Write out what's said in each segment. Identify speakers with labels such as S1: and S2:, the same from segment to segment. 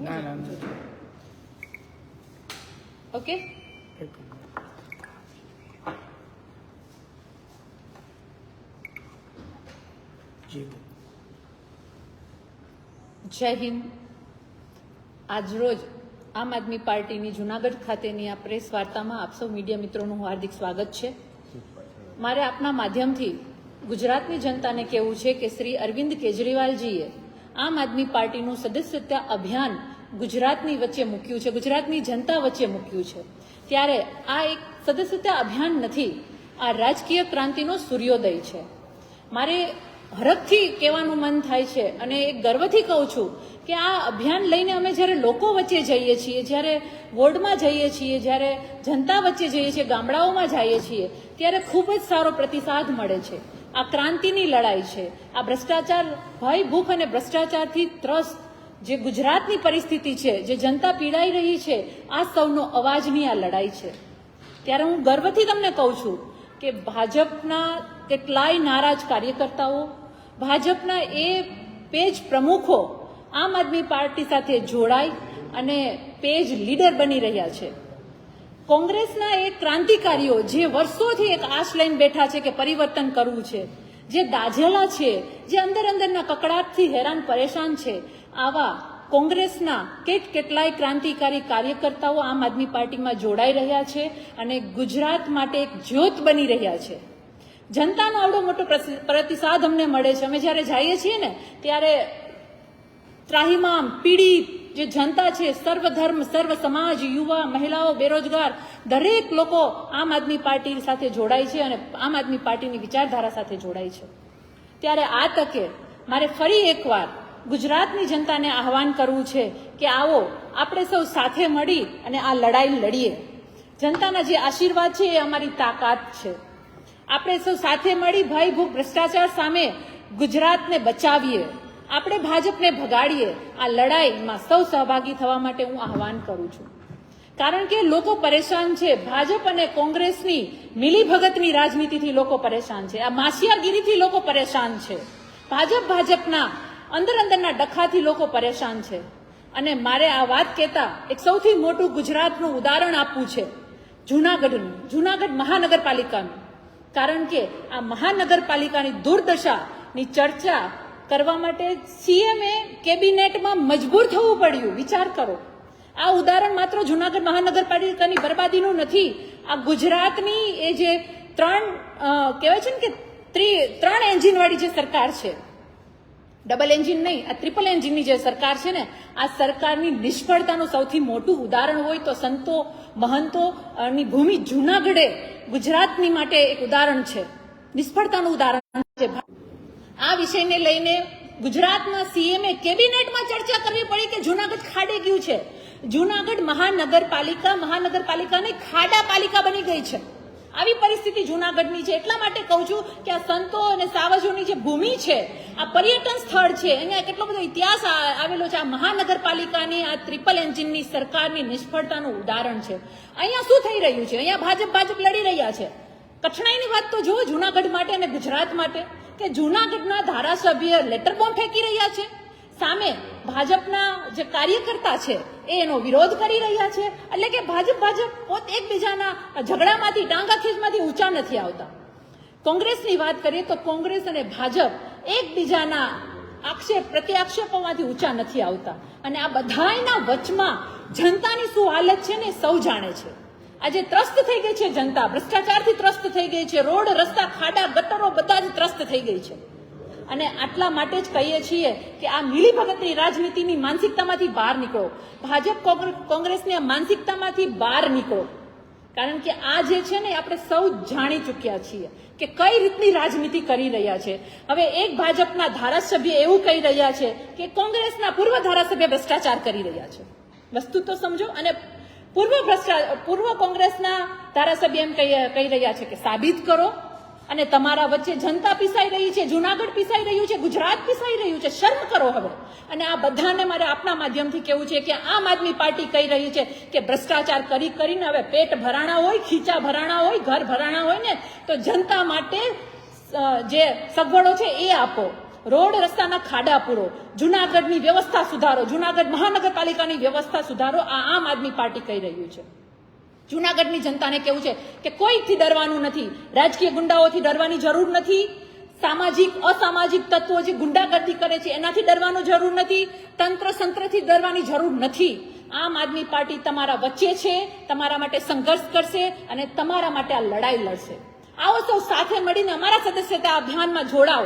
S1: ના ના ના.
S2: ઓકે જય હિન્દ. આજરોજ આમ આદમી પાર્ટીની જુનાગઢ ખાતેની આ પ્રેસ વાર્તામાં આપ સૌ મીડિયા મિત્રોનું હાર્દિક સ્વાગત છે. મારે આપના માધ્યમથી ગુજરાતની જનતાને કહેવું છે કે શ્રી અરવિંદ કેજરીવાલજીએ આમ આદમી પાર્ટીનું સદસ્યતા અભિયાન ગુજરાતની વચ્ચે મૂક્યું છે, ગુજરાતની જનતા વચ્ચે મૂક્યું છે. ત્યારે આ એક સદસ્યતા અભિયાન નથી, આ રાજકીય ક્રાંતિનો સૂર્યોદય છે. મારે હરખથી કહેવાનું મન થાય છે અને એક ગર્વથી કહું છું કે આ અભિયાન લઈને અમે જ્યારે લોકો વચ્ચે જઈએ છીએ, જ્યારે વોર્ડમાં જઈએ છીએ, જ્યારે જનતા વચ્ચે જઈએ છીએ, ગામડાઓમાં જઈએ છીએ, ત્યારે ખૂબ જ સારો પ્રતિસાદ મળે છે. આ ક્રાંતિની લડાઈ છે. આ ભ્રષ્ટાચાર, ભય, ભૂખ અને ભ્રષ્ટાચારથી ત્રસ્ત જે ગુજરાતની પરિસ્થિતિ છે, જે જનતા પીડાઈ રહી છે, આ સૌનો અવાજની આ લડાઈ છે. ત્યારે હું ગર્વથી તમને કહું છું કે ભાજપના કેટલાય નારાજ કાર્યકર્તાઓ, ભાજપના એ પેજ પ્રમુખો આમ આદમી પાર્ટી સાથે જોડાય અને પેજ લીડર બની રહ્યા છે. કોંગ્રેસના એ ક્રાંતિકારીઓ જે વર્ષોથી એક આશ લઈને બેઠા છે કે પરિવર્તન કરવું છે, જે દાઝેલા છે, જે અંદર અંદરના કકડાટથી હેરાન પરેશાન છે, આવા કોંગ્રેસના કેટ કેટલાય ક્રાંતિકારી કાર્યકર્તાઓ આમ આદમી પાર્ટીમાં જોડાઈ રહ્યા છે અને ગુજરાત માટે એક જ્યોત બની રહ્યા છે. જનતાનો આવડો મોટો પ્રતિસાદ અમને મળે છે. અમે જ્યારે જઈએ છીએ ને, ત્યારે ત્રાહિમામ, પીડિત જે જનતા છે, સર્વ ધર્મ, સર્વ સમાજ, યુવા, મહિલાઓ, બેરોજગાર, દરેક લોકો આમ આદમી પાર્ટી સાથે જોડાય છે અને આમ આદમી પાર્ટીની વિચારધારા સાથે જોડાય છે. ત્યારે આ તકે મારે ફરી એકવાર ગુજરાતની જનતાને આહવાન કરવું છે કે આવો, આપણે સૌ સાથે મળી અને આ લડાઈ લડીએ. જનતાના જે આશીર્વાદ છે એ અમારી તાકાત છે. આપણે સૌ સાથે મળી ભૂખ ભ્રષ્ટાચાર સામે ગુજરાતને બચાવીએ. આપણે ભાજપને ભગાડીએ, આ લડાઈમાં સૌ સહભાગી થવા માટે હું આહવાન કરું છું. કારણ કે લોકો પરેશાન છે. ભાજપ અને કોંગ્રેસની મિલીભગતની રાજનીતિથી લોકો પરેશાન છે. આ માસિયાગીરીથી લોકો પરેશાન છે. ભાજપ ભાજપના અંદર અંદરના ડખાથી લોકો પરેશાન છે. અને મારે આ વાત કહેતા એક સૌથી મોટું ગુજરાતનું ઉદાહરણ આપવું છે. જૂનાગઢનું, જૂનાગઢ મહાનગરપાલિકાનું. કારણ કે આ મહાનગરપાલિકાની દુર્દશાની ચર્ચા કરવા માટે સીએમએ કેબિનેટમાં મજબૂર થવું પડ્યું. વિચાર કરો. આ ઉદાહરણ માત્ર જૂનાગઢ મહાનગરપાલિકાની બરબાદીનું નથી. આ ગુજરાતની એ જે ત્રણ કહેવાય છે ને કે ત્રી- ત્રણ એન્જિનવાળી જે સરકાર છે, ડબલ એન્જિન નહીં, આ ટ્રિપલ એન્જિનની જે સરકાર છે ને, આ સરકારની નિષ્ફળતાનું સૌથી મોટું ઉદાહરણ હોય તો સંતો મહંતો ની ભૂમિ જૂનાગઢે ગુજરાતની માટે એક ઉદાહરણ છે. નિષ્ફળતાનું ઉદાહરણ છે. આ વિષયને લઈને ગુજરાતના સીએમએ કેબિનેટમાં ચર્ચા કરવી પડી કે જૂનાગઢ ખાડે ગયું છે. જૂનાગઢ મહાનગરપાલિકા, મહાનગરપાલિકાને ખાડા પાલિકા બની ગઈ છે. આવી પરિસ્થિતિ જૂનાગઢની છે. એટલા માટે કહું છું કે આ સંતો અને સાવજોની જે ભૂમિ છે, આ પર્યટન સ્થળ છે, અહીંયા કેટલો બધો ઇતિહાસ આવેલો છે. આ મહાનગરપાલિકાની આ ટ્રિપલ એન્જિનની સરકારની નિષ્ફળતાનું ઉદાહરણ છે. અહીંયા શું થઈ રહ્યું છે? અહીંયા ભાજપ ભાજપ લડી રહ્યા છે. કઠણાઈની વાત તો જુઓ જૂનાગઢ માટે અને ગુજરાત માટે. કે જૂનાગઢના ધારાસભ્ય લેટર બોમ્બ ફેંકી રહ્યા છે? સામે ભાજપના જે કાર્યકર્તા છે, એ એનો વિરોધ કરી રહ્યા છે. એટલે કે ભાજપ ભાજપ પોત એકબીજાના ઝઘડામાંથી, ડાંગાખીજમાંથી ઊંચા નથી આવતા. કોંગ્રેસની વાત કરીએ તો કોંગ્રેસ અને ભાજપ એકબીજાના આક્ષેપ, પ્રત્યાક્ષેપોમાંથી ઊંચા નથી આવતા. અને આ બધાના વચમાં જનતાની શું હાલત છે ને સૌ જાણે છે. આજે ત્રસ્ત થઈ ગઈ છે જનતા. ભ્રષ્ટાચારથી ત્રસ્ત થઈ ગઈ છે. રોડ, રસ્તા, ખાડા, ગટરો બધા જ ત્રસ્ત થઈ ગઈ છે. અને આટલા માટે જ કહીએ છીએ કે આ મિલીભગતની રાજનીતિની માનસિકતામાંથી બહાર નીકળો. ભાજપ કોંગ્રે- કોંગ્રેસની આ માનસિકતામાંથી બહાર નીકળો. કારણ કે આ જે છે ને, આપણે સૌ જાણી ચૂક્યા છીએ કે કઈ રીતની રાજનીતિ કરી રહ્યા છે. હવે એક ભાજપના ધારાસભ્ય એવું કહી રહ્યા છે કે કોંગ્રેસના પૂર્વ ધારાસભ્ય ભ્રષ્ટાચાર કરી રહ્યા છે. વસ્તુ તો સમજો અને પૂર્વ ભ્રષ્ટા, પૂર્વ કોંગ્રેસના ધારાસભ્ય એમ કહી રહ્યા છે કે સાબિત કરો અને તમારા વચ્ચે જનતા પીસાઈ રહી છે, જુનાગઢ પીસાઈ રહ્યું છે, ગુજરાત પીસાઈ રહ્યું છે, શર્મ કરો હવે. અને આ બધાને મારે આપના માધ્યમથી કેવું છે કે આમ આદમી પાર્ટી કહી રહી છે કે ભ્રષ્ટાચાર કરી કરીને હવે પેટ ભરાણા હોય, ખીચા ભરાણા હોય, ઘર ભરાણા હોય ને, તો જનતા માટે જે સગવડો છે એ આપો. રોડ રસ્તાના ખાડા પૂરો. જુનાગઢની વ્યવસ્થા સુધારો. જુનાગઢ મહાનગરપાલિકાની વ્યવસ્થા સુધારો. આ આમ આદમી પાર્ટી કહી રહ્યું છે. જુનાગઢની જનતાને કેવું છે કે કોઈથી ડરવાનું નથી. રાજકીય ગુંડાઓથી ડરવાની જરૂર નથી. સામાજિક, અસામાજિક તત્વો જે ગુંડાગર્દી કરે છે, એનાથી ડરવાનું જરૂર નથી. તંત્ર સંત્રથી ડરવાની જરૂર નથી. આમ આદમી પાર્ટી તમારા વચ્ચે છે, તમારા માટે સંઘર્ષ કરશે અને તમારા માટે આ લડાઈ લડશે. આવો સૌ સાથે મળીને અમારા સદસ્યતા અભિયાનમાં જોડાઓ.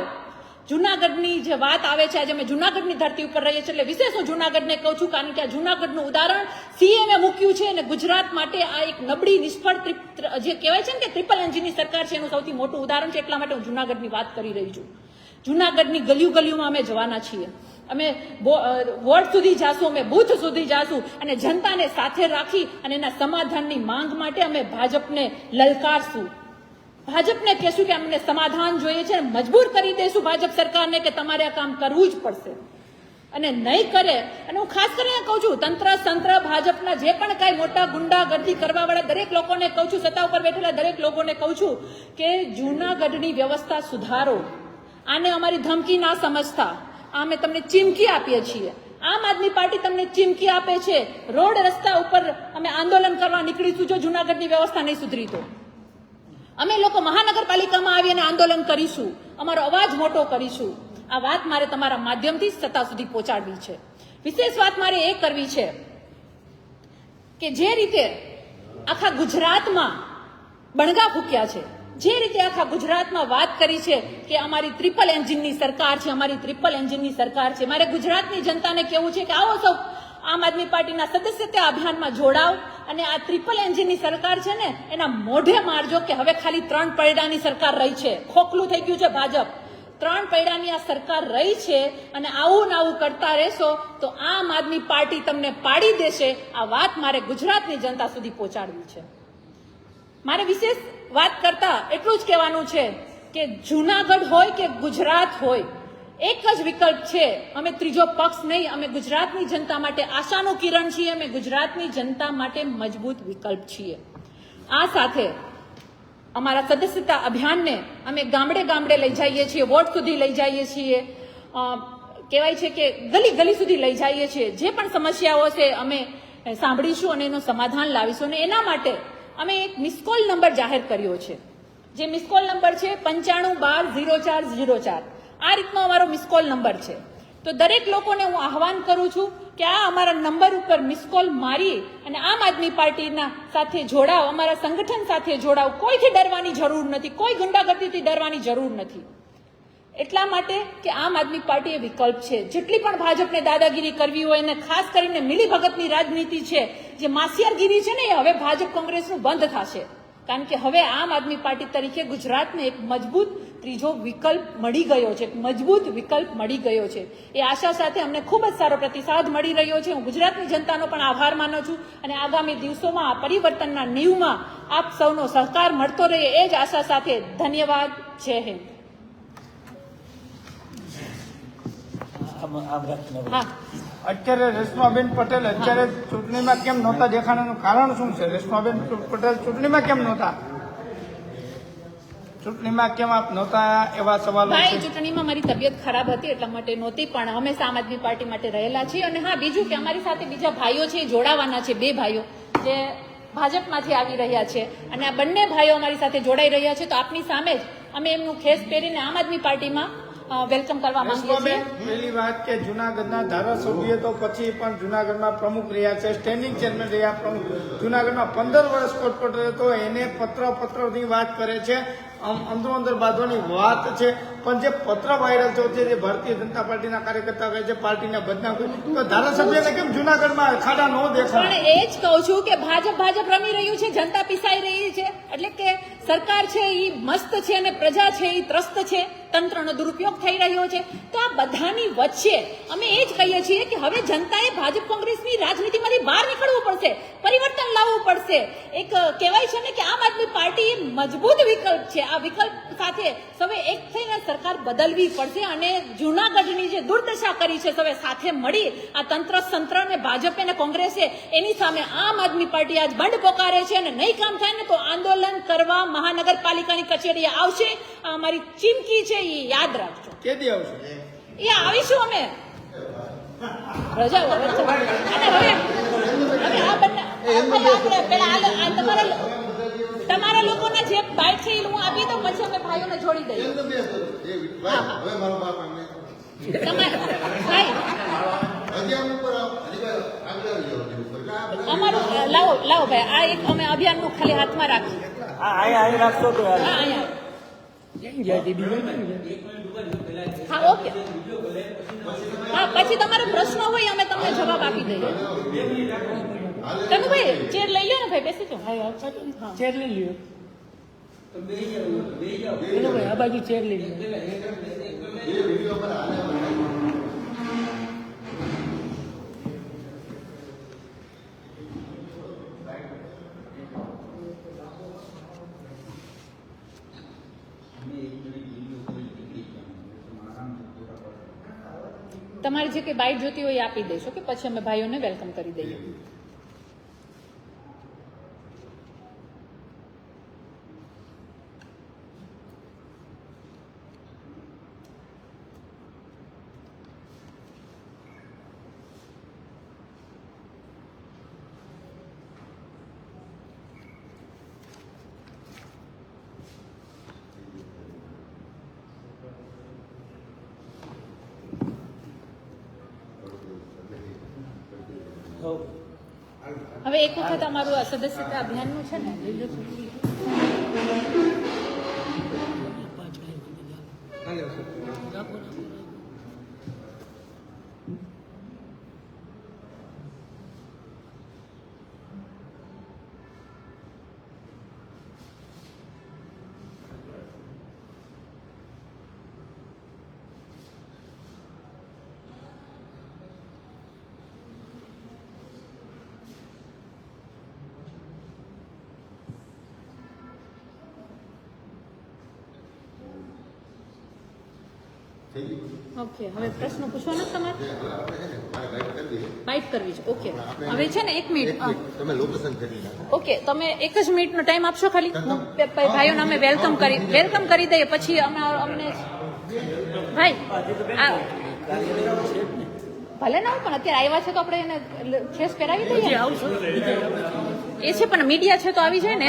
S2: જુનાગઢની જે વાત આવે છે, આજે અમે જુનાગઢની ધરતી ઉપર રહીએ છીએ, એટલે વિશેષ હું જુનાગઢને કહું છું, કારણ કે આ જુનાગઢનું ઉદાહરણ સીએમએ મૂક્યું છે અને ગુજરાત માટે આ એક નબળી, નિષ્ફળ જે કહેવાય છે ને કે ટ્રિપલ એન્જિનની સરકાર છે, એનું સૌથી મોટું ઉદાહરણ છે, એટલા માટે હું જુનાગઢની વાત કરી રહી છું. જુનાગઢની ગલીઓ ગલીઓમાં અમે જવાના છીએ. અમે વોર્ડ સુધી જાશું, અમે બુથ સુધી જાશું, અને જનતાને સાથે રાખી અને એના સમાધાનની માંગ માટે અમે ભાજપને લલકારશું. ભાજપને કહેશું કે અમને સમાધાન જોઈએ છે મજબૂર કરી દઈશું ભાજપ સરકારને કે તમારે આ કામ કરવું જ પડશે. અને નહીં કરે, અને હું ખાસ કરીને કહું છું, તંત્ર સંત્ર ભાજપના જે પણ કાંઈ મોટા ગુંડાગર્દી કરવાવાળા દરેક લોકોને કહું છું, સત્તા ઉપર બેઠેલા દરેક લોકોને કહું છું કે જૂનાગઢની વ્યવસ્થા સુધારો. આને અમારી ધમકી ના સમજતા. આ અમે તમને ચીમકી આપીએ છીએ. આમ આદમી પાર્ટી તમને ચીમકી આપે છે. રોડ રસ્તા ઉપર અમે આંદોલન કરવા નીકળીશું જો જૂનાગઢની વ્યવસ્થા નહીં સુધરી તો. અમે લોકો મહાનગરપાલિકામાં આવીને આંદોલન કરીશું. અમારો અવાજ મોટો કરીશું. આ વાત મારે તમારા માધ્યમથી સત્તા સુધી પહોંચાડવી છે. વિશેષ વાત મારે એ કરવી છે કે જે રીતે આખા ગુજરાતમાં બણગા ફૂક્યા છે, જે રીતે આખા ગુજરાતમાં વાત કરી છે કે અમારી ટ્રિપલ એન્જિનની સરકાર છે, અમારી ટ્રિપલ એન્જિનની સરકાર છે. મારે ગુજરાતની જનતાને કેવું છે કે આવો સૌ આમ આદમી પાર્ટીના સદસ્યતા અભિયાનમાં જોડાવ અને આ ટ્રિપલ એન્જિનની સરકાર છે ને, એના મોઢે મારજો કે હવે ખાલી ત્રણ પૈડાની સરકાર રહી છે. ખોખલું થઈ ગયું છે ભાજપ. ત્રણ પૈડાની આ સરકાર રહી છે અને આવું ને આવું કરતા રહેશો તો આમ આદમી પાર્ટી તમને પાડી દેશે. આ વાત મારે ગુજરાતની જનતા સુધી પહોંચાડવી છે. મારે વિશેષ વાત કરતા એટલું જ કહેવાનું છે કે જુનાગઢ હોય કે ગુજરાત હોય એક જ વિકલ્પ છે, અમે ત્રીજો પક્ષ નહીં, અમે ગુજરાતની જનતા માટે આશાનું કિરણ છીએ, અમે ગુજરાતની જનતા માટે મજબૂત વિકલ્પ છીએ. આ સાથે અમારા સદસ્યતા અભિયાનને અમે ગામડે ગામડે લઈ જઈએ છીએ, વોર્ડ સુધી લઈ જઈએ છીએ. કહેવાય છે કે ગલી ગલી સુધી લઈ જઈએ છીએ. જે પણ સમસ્યાઓ છે અમે સાંભળીશું અને એનું સમાધાન લાવીશું. અને એના માટે અમે એક મિસકોલ નંબર જાહેર કર્યો છે. જે મિસકોલ નંબર છે પંચાણું બાર ઝીરો ચાર ઝીરો ચાર. આ રીતનો અમારો મિસકોલ નંબર છે. તો દરેક લોકોને હું આહવાન કરું છું કે આ અમારા નંબર ઉપર મિસકોલ મારી અને આમ આદમી પાર્ટીના સાથે જોડાવ અમારા સંગઠન સાથે જોડાવ કોઈથી ડરવાની જરૂર નથી, કોઈ ગુંડાગર્દીથી ડરવાની જરૂર નથી. એટલા માટે કે આમ આદમી પાર્ટી એ વિકલ્પ છે. જેટલી પણ ભાજપને દાદાગીરી કરવી હોય અને ખાસ કરીને મિલીભગતની રાજનીતિ છે, જે માસિયારગીરી છે ને એ હવે ભાજપ કોંગ્રેસનું બંધ થશે. કારણ કે હવે આમ આદમી પાર્ટી તરીકે ગુજરાતને એક મજબૂત ત્રીજો વિકલ્પ મળી ગયો છે મજબૂત વિકલ્પ મળી ગયો છે. એ આશા સાથે અમને ખૂબ જ સારો પ્રતિસાદ મળી રહ્યો છે. હું ગુજરાતની જનતાનો પણ આભાર માનું છું અને આગામી દિવસોમાં આ પરિવર્તનના નીવમાં આપ સૌનો સહકાર મળતો રહે એ જ આશા સાથે ધન્યવાદ. જય હિન્દ.
S3: અત્યારે રેશમાબેન પટેલ અત્યારે ચૂંટણીમાં કેમ નહોતા દેખાણાનું કારણ શું છે? રેશમાબેન પટેલ ચૂંટણીમાં કેમ નહોતા? ચૂંટણીમાં કેમ આપ નહોતા એવા સવાલો
S2: ભાઈ ચૂંટણીમાં મારી તબિયત ખરાબ હતી એટલા માટે નહોતી પણ હંમેશા આમ આદમી પાર્ટી માટે રહેલા છીએ. અને હા બીજું કે અમારી સાથે બીજા ભાઈઓ છે એ જોડાવાના છે બે ભાઈઓ જે ભાજપમાંથી આવી રહ્યા છે. અને આ બંને ભાઈઓ અમારી સાથે જોડાઈ રહ્યા છે. તો આપની સામે જ અમે એમનું ખેસ પહેરીને આમ આદમી પાર્ટીમાં વેલકમ કરવા માંગીએ છીએ.
S3: પહેલી વાત કે જુનાગઢના ધારાસભ્ય તો પછી પણ જુનાગઢમાં પ્રમુખ રહ્યા છે સ્ટેન્ડિંગ ચેરમેન રહ્યા પ્રમુખ. જુનાગઢમાં પંદર વર્ષ કોર્પોરેટર તો એને પત્ર પત્રની વાત કરે છે. અંદરો અંદર બાંધવાની વાત છે. પણ જે પત્ર વાયરલ થયો છે જે ભારતીય જનતા પાર્ટીના કાર્યકર્તા કહે છે પાર્ટીને બદનામ તો ધારાસભ્યને કેમ જુનાગઢમાં ખાડા ન દેખાય?
S2: પણ એ જ કહું છું કે ભાજપ ભાજપ રમી રહ્યું છે જનતા પીસાઈ રહી છે. એટલે કે સરકાર છે એ મસ્ત છે અને પ્રજા છે એ ત્રસ્ત છે. તંત્રનો દુરુપયોગ થઈ રહ્યો છે. તો આ બધાની વચ્ચે અમે એ જ કહીએ છીએ કે હવે જનતાએ ભાજપ કોંગ્રેસની રાજનીતિમાંથી બહાર નીકળવું પડશે, પરિવર્તન લાવવું પડશે. એક કહેવાય છે ને કે આમ આદમી પાર્ટી મજબૂત વિકલ્પ છે. આ વિકલ્પ સાથે સૌએ એક થઈને સરકાર બદલવી પડશે અને જૂનાગઢની જે દુર્દશા કરી છે સૌએ સાથે મળી આ તંત્ર સંત્ર ને ભાજપે અને કોંગ્રેસે એની સામે આમ આદમી પાર્ટી આજ બંધ પોકારે છે અને નહીં કામ થાય ને તો આંદોલન કરવા મહાનગરપાલિકાની કચેરીએ આવશે. અમારી ચીમકી છે એ યાદ રાખજો.
S3: કેદી આવશો?
S2: એ આવીશું અમે. રજા અને હવે હવે આ બંને આપણે પેલા આ તમારા તમારા લોકોના જે બાઇક છે એ હું આપી દઉં પછી અમે ભાઈઓને જોડી દઈએ.
S4: હવે મારો બાપ બધા
S2: અમારું લાવો લાવો ભાઈ આ એક અમે અભિયાનનું ખાલી હાથમાં રાખીએ.
S1: હા અહીંયા રાખશો તો
S2: હા અહીંયા. હા ઓકે. હા પછી તમારે પ્રશ્ન હોય અમે તમને જવાબ આપી દઈએ. કનુભાઈ ચેર લઈ લો ને ભાઈ બેસી જાઓ.
S5: ચેર લઈ લ્યો. બોલો ભાઈ આ બાજુ ચેર લઈ લ્યો
S4: એ વીડિયો પર હાલે હવે.
S2: તમારે જે કંઈ બાઇટ જોતી હોય એ આપી દેશો, કે પછી અમે ભાઈઓને વેલકમ કરી દઈએ. હવે એક વખત અમારું સદસ્યતા અભિયાનનું છે ને?
S4: થઈ
S2: ઓકે હવે પ્રશ્ન પૂછવાનો તમારે. બાઇટ કરવી છે. ઓકે હવે છે ને એક મિનિટ હા.
S4: તમે લોકેશન કરી
S2: ઓકે તમે એક જ મિનિટનો ટાઈમ આપશો ખાલી? ભાઈઓને અમે વેલકમ કરી વેલકમ કરી દઈએ પછી અમે અમને ભાઈ ભલે ના પણ અત્યારે આવ્યા છે તો આપણે એને ખેસ પહેરાવી દઈએ? એ છે પણ મીડિયા છે તો આવી જાય ને.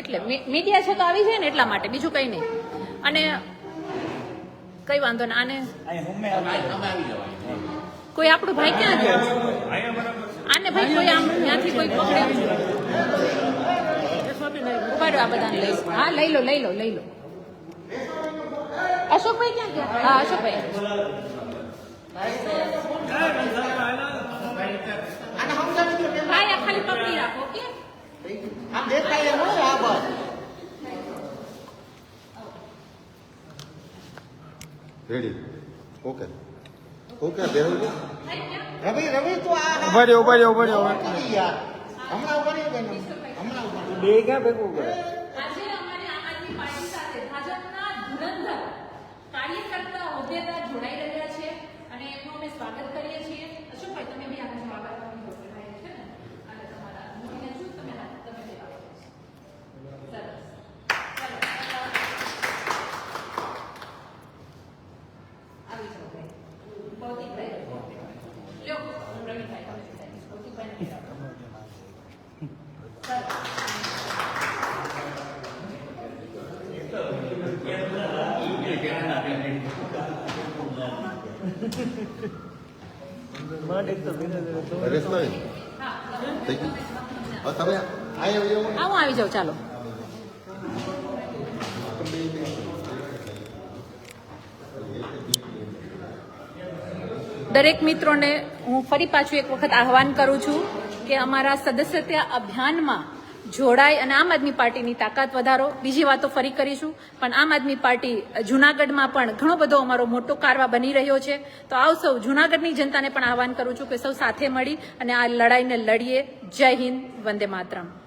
S2: એટલે મીડિયા છે તો આવી જાય ને એટલા માટે બીજું કંઈ નહીં. અને કઈ વાંધો ને આને
S1: અહીં હુમે આવી
S2: કોઈ આપણું ભાઈ ક્યાં ગયો આને ભાઈ કોઈ આમ ત્યાંથી કોઈ પકડે? ઉપાડો આ બધાને લઈ હા લઈ લો લઈ લો લઈ લો. અશોકભાઈ ક્યાં ગયા? હા અશોકભાઈ. ભાઈ ખાલી પકડી રાખો ઓકે?
S4: રેડી ઓકે ઓકે બેહો?
S3: રવિ રવિ તો આ ઊભા રહ્યો ઊભા રહ્યો ઊભા રહ્યો
S4: હમણાં ઊભા રહ્યો હમણાં ઊભા.
S5: બે ક્યાં ભેગું કરે
S2: આજે અમારે આમ આદમી પાર્ટી સાથે ભાજપના ધુરંધર કાર્યકર્તા હોદ્દેદાર જોડાઈ રહ્યા છે અને એમનું અમે સ્વાગત કરીએ છીએ અશોકભાઈ તમે બી આગળ જવાબ આપવાની જોડે છે ને અને તમારા મોદીને શું તમે હાથ તમે જવાબ આપો. સરસ ચાલો. આવી જાઓ ભાઈ ભૌતિકભાઈ લ્યો પ્રવીણભાઈ ભૌતિકભાઈને બી આપો. સરસ હા હું આવી જાઉં ચાલો દરેક મિત્રોને હું ફરી પાછું એક વખત આહવાન કરું છું કે અમારા સદસ્યતા અભિયાનમાં જોડાય અને આમ આદમી પાર્ટીની તાકાત વધારો. બીજી વાતો ફરી કરીશું, પણ આમ આદમી પાર્ટી જુનાગઢમાં પણ ઘણો બધો અમારો મોટો કારવા બની રહ્યો છે. તો આવ સૌ જુનાગઢની જનતાને પણ આહવાન કરું છું કે સૌ સાથે મળી અને આ લડાઈને લડીએ. જય હિન્દ, વંદે માતરમ.